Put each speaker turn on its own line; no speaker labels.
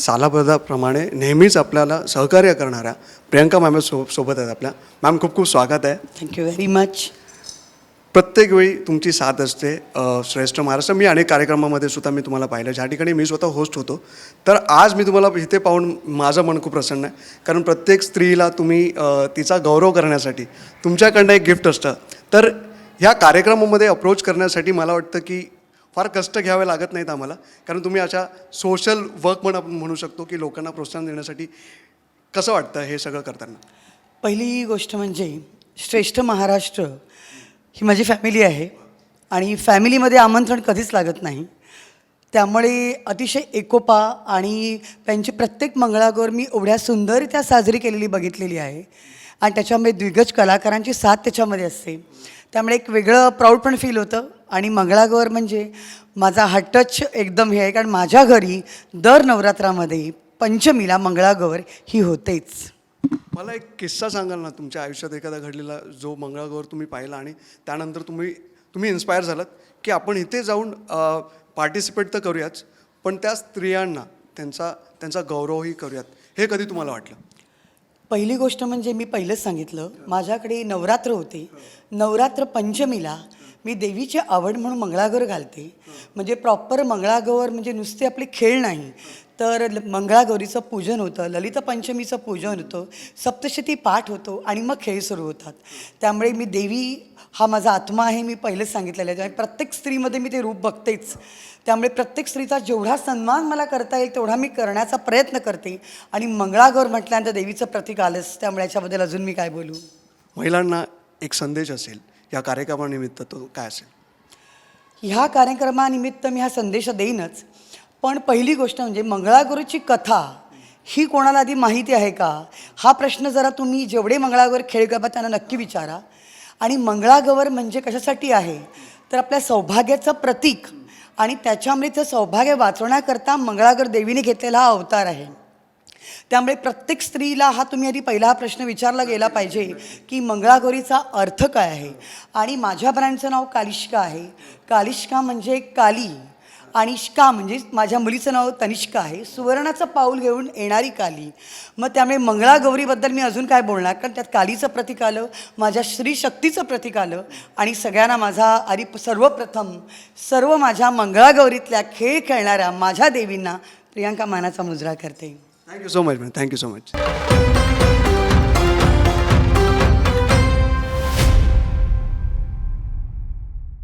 सालाबद्धाप्रमाणे नेहमीच आपल्याला सहकार्य करणाऱ्या प्रियंका मॅम सो सोबत आहेत आपल्या. मॅम खूप खूप स्वागत आहे.
थँक्यू व्हेरी मच
प्रत्येक वेळी तुमची साथ असते. श्रेष्ठ महाराष्ट्र. मी अनेक कार्यक्रमामध्ये सुद्धा मी तुम्हाला पाहिलं. ज्या ठिकाणी मी स्वतः होस्ट होतो. तर आज मी तुम्हाला इथे पाहून माझं मन खूप प्रसन्न आहे. कारण प्रत्येक स्त्रीला तुम्ही तिचा गौरव करण्यासाठी तुमच्याकडनं एक गिफ्ट असतं. तर ह्या कार्यक्रमामध्ये अप्रोच करण्यासाठी मला वाटतं की फार कष्ट घ्यावे लागत नाहीत आम्हाला. कारण तुम्ही अशा सोशल वर्क पण आपण म्हणू शकतो की लोकांना प्रोत्साहन देण्यासाठी कसं वाटतं हे सगळं करताना?
पहिली गोष्ट म्हणजे श्रेष्ठ महाराष्ट्र ही माझी फॅमिली आहे आणि फॅमिलीमध्ये आमंत्रण कधीच लागत नाही. त्यामुळे अतिशय एकोपा आणि त्यांची प्रत्येक मंगळागौर मी एवढ्या सुंदररित्या साजरी केलेली बघितलेली आहे. आणि त्याच्यामध्ये द्विगज कलाकारांची साथ त्याच्यामध्ये असते. त्यामुळे एक वेगळं प्राऊड पण फील होतं. आणि मंगळागौर म्हणजे माझा हा टच एकदम हे आहे कारण माझ्या घरी दर नवरात्रामध्ये पंचमीला मंगळागौर ही होतेच.
मला एक किस्सा सांगाल ना तुमच्या आयुष्यात एखादा घडलेला जो मंगळागौर तुम्ही पाहिला आणि त्यानंतर तुम्ही तुम्ही इन्स्पायर झालात की आपण इथे जाऊन पार्टिसिपेट तर करूयाच पण त्या स्त्रियांना त्यांचा त्यांचा गौरवही करूयात. हे कधी तुम्हाला वाटलं?
पहिली गोष्ट म्हणजे मी पहिलंच सांगितलं माझ्याकडे नवरात्र होते. नवरात्र पंचमीला मी देवीची आवड म्हणून मंगळागौर घालते. म्हणजे प्रॉपर मंगळागौर म्हणजे नुसते आपले खेळ नाही. तर ल- मंगळागौरीचं पूजन होतं ललित पंचमीचं पूजन होतं सप्तशती पाठ होतो आणि मग खेळ सुरू होतात. त्यामुळे मी देवी हा माझा आत्मा आहे मी पहिलेच सांगितलेलं आहे. त्यामुळे प्रत्येक स्त्रीमध्ये मी ते रूप बघतेच. त्यामुळे प्रत्येक स्त्रीचा जेवढा सन्मान मला करता येईल तेवढा मी करण्याचा प्रयत्न करते. आणि मंगळागौर म्हटल्यानंतर देवीचं प्रतीक आलंच. त्यामुळे याच्याबद्दल अजून मी काय बोलू?
महिलांना एक संदेश असेल. या कार्यक्रमानिमित्त तो काय असेल?
ह्या कार्यक्रमानिमित्त मी हा संदेश देईनच. पण पहिली गोष्ट म्हणजे मंगळागुरूची कथा ही कोणाला आधी माहिती आहे का? हा प्रश्न जरा तुम्ही जेवढे मंगळागौर खेळ करता त्यांना नक्की विचारा. आणि मंगळागौर म्हणजे कशासाठी आहे? तर आपल्या सौभाग्याचं प्रतीक आणि त्याच्यामुळे सौभाग्य वाचवण्याकरता मंगळागौर देवीने घेतलेला हा अवतार आहे. त्यामुळे प्रत्येक स्त्रीला हा तुम्ही आधी पहिला हा प्रश्न विचारला गेला पाहिजे की मंगळागौरीचा अर्थ काय आहे? आणि माझ्या ब्रँडचं नाव कालिष्का आहे. कालिष्का म्हणजे काली आणि श्का म्हणजे माझ्या मुलीचं नाव तनिष्का आहे. सुवर्णाचं पाऊल घेऊन येणारी काली. मग त्यामुळे मंगळागौरीबद्दल मी अजून काय बोलणार? कारण त्यात कालीचं प्रतीक आलं माझ्या श्रीशक्तीचं प्रतीक आलं आणि सगळ्यांना माझा आधी सर्वप्रथम सर्व माझ्या मंगळागौरीतल्या खेळ खेळणाऱ्या माझ्या देवींना प्रियांका मानाचा मुजरा करते.
Thank you so much, man. Thank you so much.